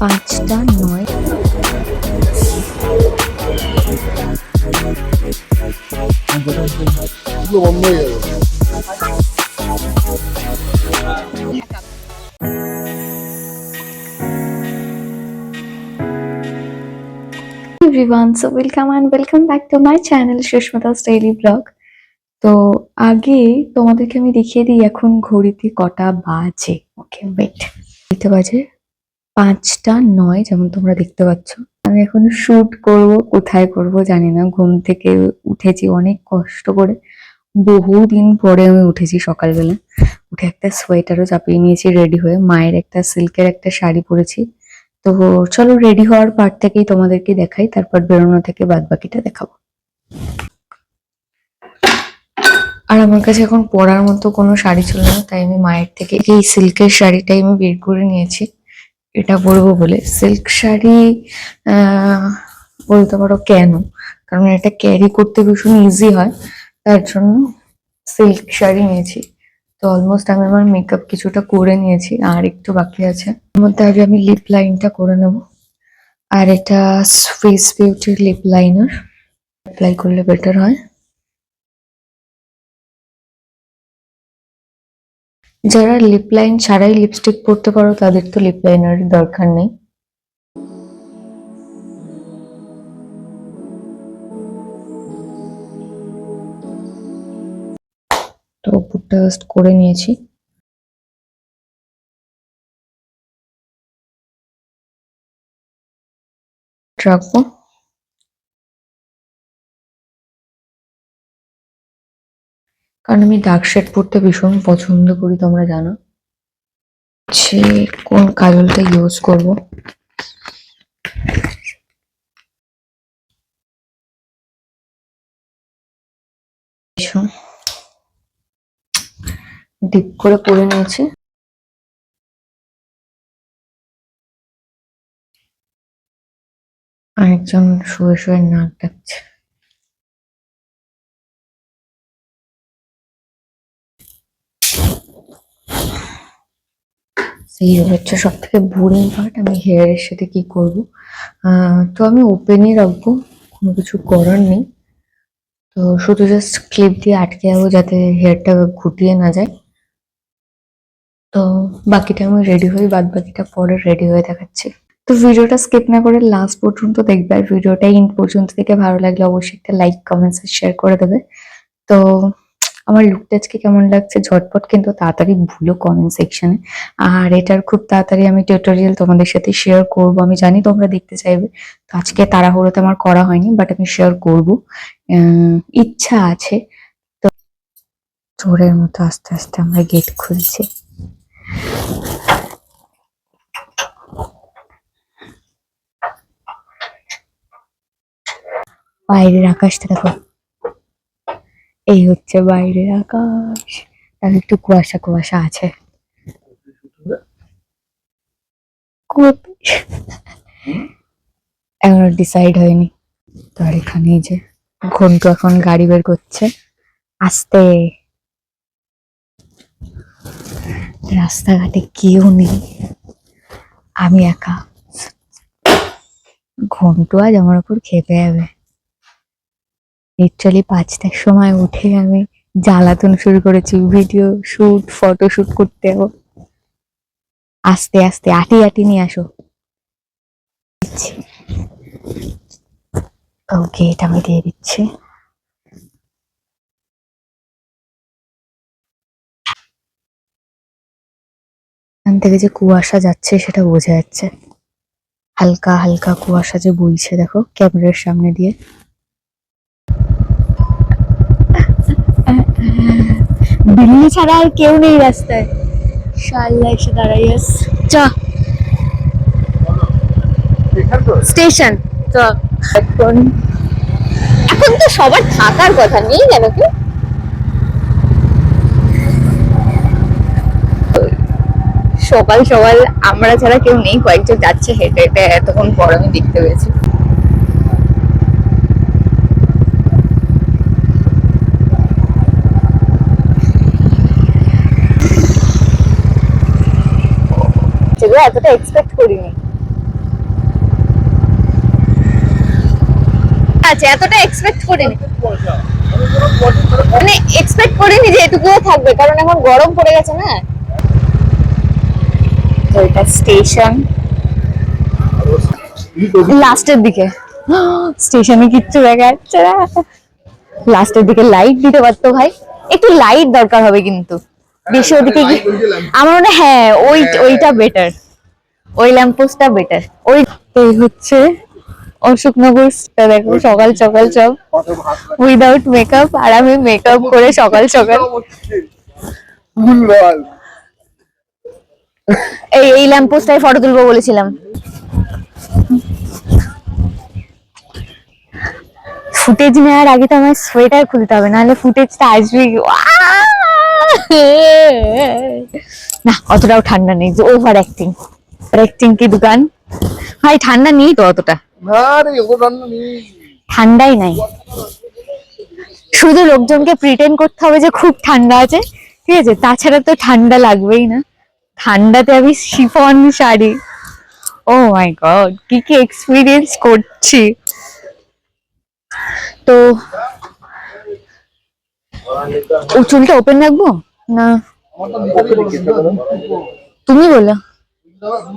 পাঁচটা নয়। বন্ধ হয়ে যাবে everyone, so welcome and welcome back to my channel সুস্মিতা's daily vlog. তো আগে তোমাদেরকে আমি দেখিয়ে দিই এখন ঘড়িতে কটা বাজে। ওকে ওয়েট দিতে বাজে? পাঁচটা নয় যেমন তোমরা দেখতে পাচ্ছ। আমি এখন শুট করব, কোথায় করব জানি না। ঘুম থেকে উঠেছি অনেক কষ্ট করে। বহুদিন পরে আমি উঠেছি সকালবেলা। উঠে একটা সোয়েটারও চাপিয়ে নিয়েছি রেডি হয়ে। মায়ের একটা সিল্কের একটা শাড়ি পরেছি। তো চলো রেডি হওয়ার পার্ট থেকেই তোমাদেরকে দেখাই, তারপর বেরোনো থেকে বাদ বাকিটা দেখাবো। আর আমার কাছে এখন পরার মতো কোনো শাড়ি ছিল না, তাই আমি মায়ের থেকে এই সিল্কের শাড়িটাই আমি বের করে নিয়েছি। এটা পরবো বলে। সিল্ক শাড়ি বলতে পারো কেন? কারণ এটা ক্যারি করতে ভীষণ ইজি হয়, তার জন্য সিল্ক শাড়ি নিয়েছি। তো অলমোস্ট আমি আমার মেকআপ কিছুটা করে নিয়েছি, আর একটু বাকি আছে। এর মধ্যে আগে আমি লিপ লাইনটা করে নেব। আর এটা ফেস বিউটির লিপ লাইনার অ্যাপ্লাই করলে বেটার হয়। যারা লিপ লাইন ছাড়াই লিপস্টিক পরতে পারো, তাদের তো লিপ লাইনার দরকার নেই। তো জাস্ট করে নিয়েছি। রাখব। কারণ আমি ডার্ক শেড পরতে ভীষণ পছন্দ করি, তোমরা জানো। হচ্ছে কোন কাজলটা ইউজ করব। ডিপ করে পরে নিয়েছি। আরেকজন শুয়ে শুয়ে নাক ডাকছে। সেই হচ্ছে সব থেকে বোরিং পার্ট আমি হেয়ারের সাথে কি করব? তো আমি ওপেনই রাখব, কোনো কিছু করার নেই। তো শুধু জাস্ট ক্লিপ দিয়ে আটকে যাব যাতে হেয়ারটা ঘুটিয়ে না যায়। তো বাকিটা আমি রেডি হই বাদ বাকিটা পরে রেডি হয়ে দেখাচ্ছি। তো ভিডিওটা স্কিপ না করে লাস্ট পর্যন্ত দেখবে, আর ভিডিওটা ইন পর্যন্ত থেকে ভালো লাগলে অবশ্যই একটা লাইক কমেন্টস শেয়ার করে দেবে। তো আমার লুকটা আজকে কেমন লাগছে? ঝটপট কিন্তু তাড়াতাড়ি ভুলো কমেন্ট সেকশনে আর এটার খুব তাড়াতাড়ি আমি টিউটোরিয়াল তোমাদের সাথে শেয়ার করব। আমি জানি তোমরা দেখতে চাইবে। তো আজকে তাড়াহুড়োতে আমার করা হয়নি বাট আমি শেয়ার করব। ইচ্ছা আছে। তো চোরের মতো আস্তে আস্তে আমরা গেট খুলছি। বাইরের আকাশটা দেখো। এই হচ্ছে বাইরের আকাশ। আর একটু কুয়াশা কুয়াশা আছে। এখনও ডিসাইড হয়নি। তো আর এখানে যে ঘন্টু এখন গাড়ি বের করছে। আসতে। রাস্তাঘাটে কেউ নেই। আমি একা। ঘন্টু আজ আমার উপর খেপে যাবে। লিটারালি পাঁচটার সময় উঠে আমি জ্বালাতন শুরু করেছি ভিডিও শুট ফটো শুট করতে আস্তে আস্তে, আটি আটি নিয়ে আসো। ওকে এটা আমি দিয়ে দিচ্ছি। এখান থেকে যে কুয়াশা যাচ্ছে, সেটা বোঝা যাচ্ছে। হালকা হালকা কুয়াশা যে বইছে, দেখো, ক্যামেরার সামনে দিয়ে। বিল্লি ছাড়া আর কেউ নেই রাস্তায়। শাল্লা এসে দাঁড়াই চ। স্টেশন চ। এখন? এখন তো সবার থাকার কথা নেই কেন কি সকাল সকাল আমরা ছাড়া কেউ নেই কয়েকজন যাচ্ছে হেঁটে হেঁটে এতক্ষণ পর আমি দেখতে পেয়েছি। গো এতটা এক্সপেক্ট করিনি। আচ্ছা এতটা এক্সপেক্ট করিনি। মানে এক্সপেক্ট করিনি যে এটুকুও থাকবে, কারণ এখন গরম পড়ে গেছে না। তো এটা স্টেশন লাস্টের দিকে। স্টেশনে কিচ্ছু দেখা যাচ্ছে লাস্টের দিকে লাইট দিতে পারতো ভাই। একটু লাইট দরকার হবে কিন্তু। বেশি ওদিকে আমার মনে হয় হ্যাঁ ওই ওইটা বেটার ওই ল্যাম্পোস্টটা বেটার ওই এই হচ্ছে অশোকনগর দেখো সকাল সকাল সব উইদাউট মেকআপ আর আমি মেকআপ করে সকাল সকাল এই এই ল্যাম্পোস্টটাই ফটো তুলবো বলেছিলাম। ফুটেজ নেওয়ার আগে তো আমার সোয়েটার খুলতে হবে নাহলে ফুটেজটা আসবে না অতটাও ঠান্ডা নেই যে ওভার অ্যাক্টিং অ্যাক্টিং কি দোকান? ভাই ঠান্ডা নেই তো অতটা? ঠান্ডাই নাই। শুধু লোকজনকে প্রিটেন্ড করতে হবে যে খুব ঠান্ডা আছে। ঠিক আছে তাছাড়া তো ঠান্ডা লাগবেই না। ঠান্ডাতে আমি chiffon sari. Oh my god কি কি এক্সপিরিয়েন্স করছি। তো ও চুলটা ওপেন রাখব? না আমারটা নিচে লিখেছে তুমি বলো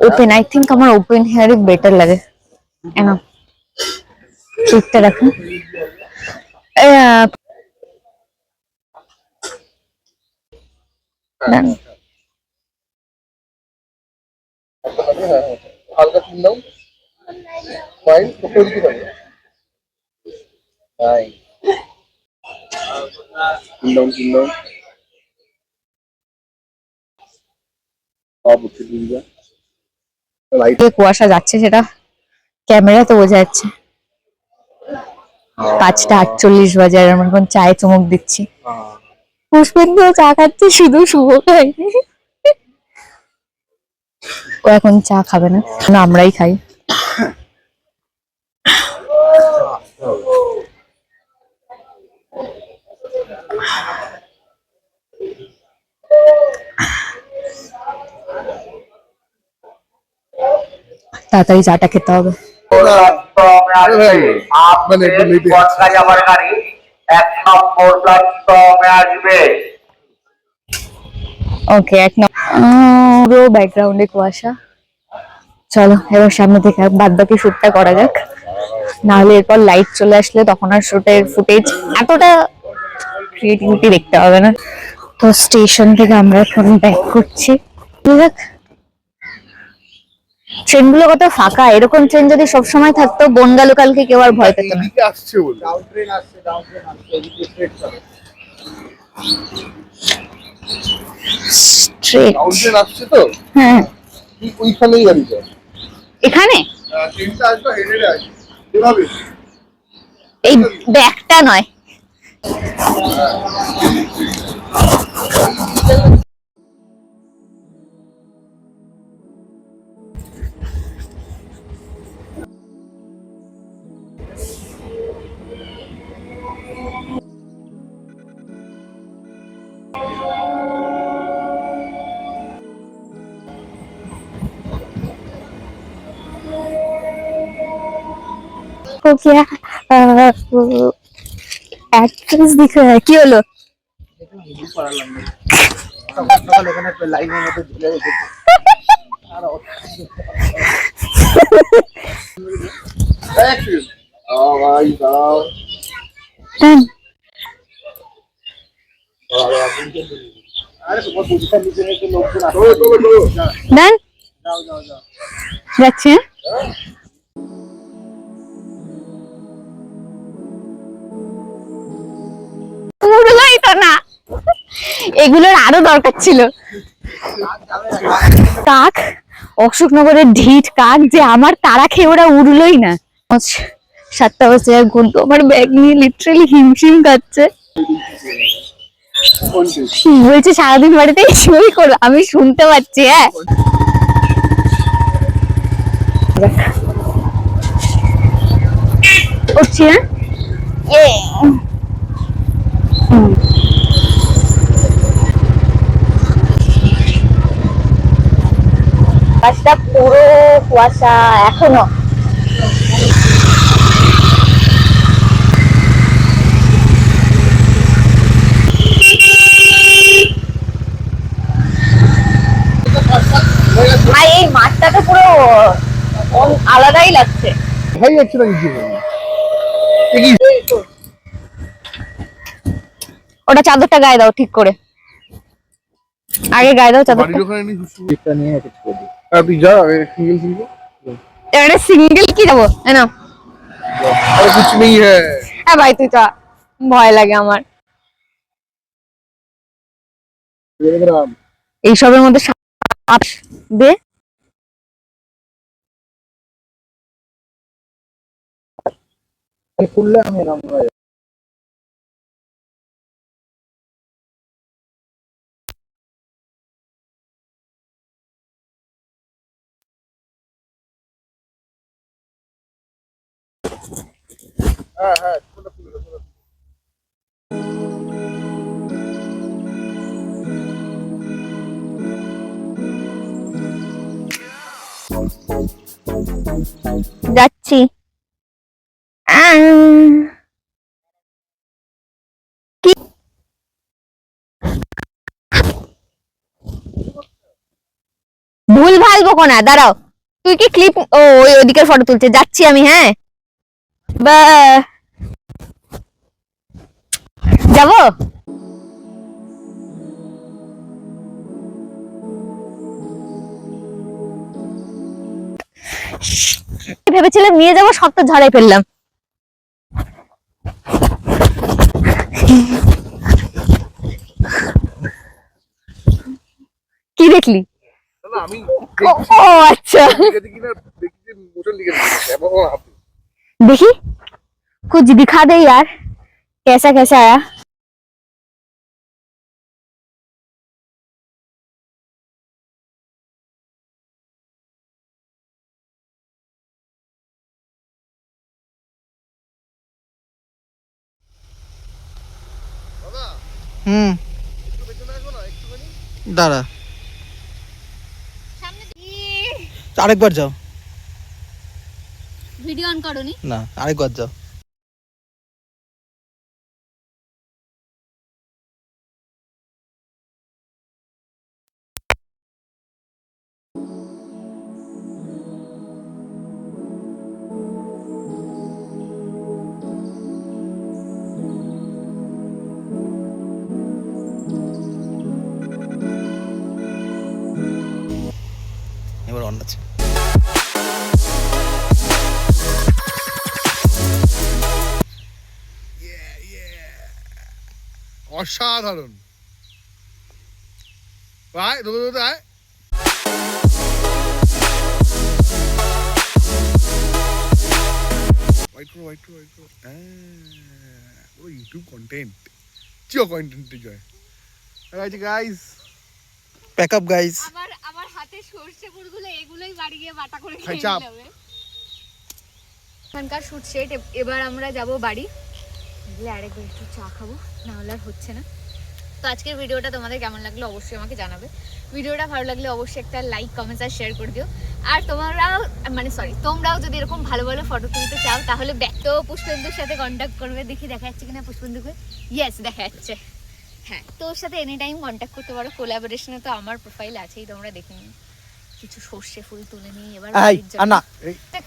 ওপেন আই থিঙ্ক আমার ওপেন হেয়ার বেটার লাগে এনা চুলটা রাখো আহ, দাঁড়াও। হালকা চুল দাও ফাইন তোকে দিতে হবে তাই চুল দাও চুল দাও সব উঠে দিন যা লাইট যে কুয়াশা যাচ্ছে সেটা? ক্যামেরাতে বোঝা যাচ্ছে। পাঁচটা আটচল্লিশ বাজে আর আমরা এখন চায়ে চমক দিচ্ছি। পুষ্পেন্দ্র চা খাচ্ছে শুধু শুভ খাইনি ও এখন চা খাবে না। না আমরাই খাই। তাড়াতাড়ি চাটা খেতে হবে। ওকে এক পুরো ব্যাকগ্রাউন্ডে কুয়াশা। চলো এবার সামনে থেকে বাদ বাকি শুটটা করা যাক। নাহলে এরপর লাইট চলে আসলে তখন আর শুটের ফুটেজ এতটা ক্রিয়েটিভিটি দেখতে হবে না। তো স্টেশন থেকে আমরা এখন ব্যাক করছি। দেখ ট্রেনগুলো কত ফাঁকা? এরকম ট্রেন যদি সবসময় থাকতো বনগা কালকে কেউ আর ভয় পেত না। এদিকে আসছে বলে ডাউন को क्या एक्ट्रेस दिख रहा है কি হলো সকাল সকাল এগুলোর আরও দরকার ছিল। কাক অশোকনগরের ঢিট কাক যে আমার তারা খেয়ে ওরা উড়লোই না। সাতটা বাজে আর গুনতো আমার ব্যাগ নিয়ে লিটারালি হিমশিম খাচ্ছে। বলছে সারাদিন বাড়িতে? শুই করো আমি শুনতে পাচ্ছি হ্যাঁ। উঠছি হ্যাঁ এ হুম। আকাশটা পুরো কুয়াশা এখনও। আর এই মাঠটা তো পুরো আলাদাই লাগছে। ভাই না ওটা চাদরটা গায়ে দাও ঠিক করে। আগে গায়ে দাও চাদরটা। তুই সিঙ্গেল কি যাব না কিছু নেই হ্যাঁ। ভাই তুই তো ভয় লাগে আমার। এইসবের মধ্যে সাপ দে আমি রাম হয়ে যাব। হ্যাঁ হ্যাঁ কোনটা খুলে দাও, কোনটা খুলে দাও। যাচ্ছি আহ, কি ভুল ভালো বকো না দাঁড়াও তুই কি ক্লিপ ও ওই ওদিকের ফটো তুলছে যাচ্ছি আমি হ্যাঁ বা যাব? ভেবেছিলাম নিয়ে যাব? সব তো ঝাড়াই ফেললাম। কি দেখলি? ও, আচ্ছা। देखी कुछ दिखा दे यार कैसा कैसा आया দাদা হুম একটু পেছনে আসো না একটুখানি দাঁড়া আরেকবার যাও ভিডিও অন করনি? না আরেকবার যাও। এবার অন আছে। অসাধারণ। আয়। দৌড়ে দৌড়ে আয় হোয়াইট করো হোয়াইট করো হোয়াইট করো ও ইউটিউব কন্টেন্ট জয়। Guys guys pack up guys আমার আমার হাতে সর্ষে এগুলোই বাড়ি গিয়ে বাটা করে খেয়ে চাপ। এখানকার শুট সেট এবার আমরা যাব বাড়ি। গেলে আরেকবার একটু চা খাব না হলে আর হচ্ছে না। তো আজকের ভিডিওটা তোমাদের কেমন লাগল অবশ্যই আমাকে জানাবে। ভিডিওটা ভালো লাগলে অবশ্যই একটা লাইক কমেন্টস আর শেয়ার করে দিও। আর তোমরাও মানে সরি তোমরাও যদি এরকম ভালো ভালো ফটো তুলতে চাও তাহলে ব্যাক তো পুষ্পেন্দুর সাথে কন্ট্যাক্ট করবে। দেখি দেখা যাচ্ছে কিনা পুষ্পেন্দুকে। ইয়েস দেখা যাচ্ছে। হ্যাঁ তো ওর সাথে এনি টাইম কন্ট্যাক্ট করতে পারো। কোলাবোরেশনে তো আমার প্রোফাইল আছেই তোমরা দেখে নিও। কিছু সর্ষে ফুল তুলে নিই এবার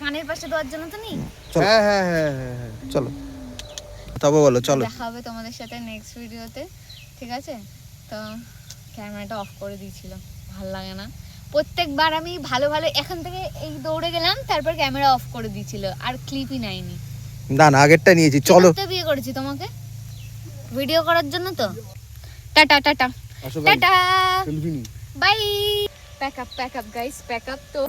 কানের পাশে দেওয়ার জন্য তো নেই? হ্যাঁ হ্যাঁ হ্যাঁ হ্যাঁ হ্যাঁ চলো। তবে বলো চলো। দেখা হবে তোমাদের সাথে নেক্সট ভিডিওতে ঠিক আছে? তো ক্যামেরাটা অফ করে দিয়েছিল ভালো লাগে না। প্রত্যেকবার আমি ভালো ভালো এখান থেকে এই দৌড়ে গেলাম তারপর ক্যামেরা অফ করে দিয়েছিল আর ক্লিপই নাইনি না না আগেরটা নিয়েছি চলো। তো বিয়ে করেছি তোমাকে? ভিডিও করার জন্য তো? Ta ta ta ta. Ta ta. Bye pack up pack up guys pack up তো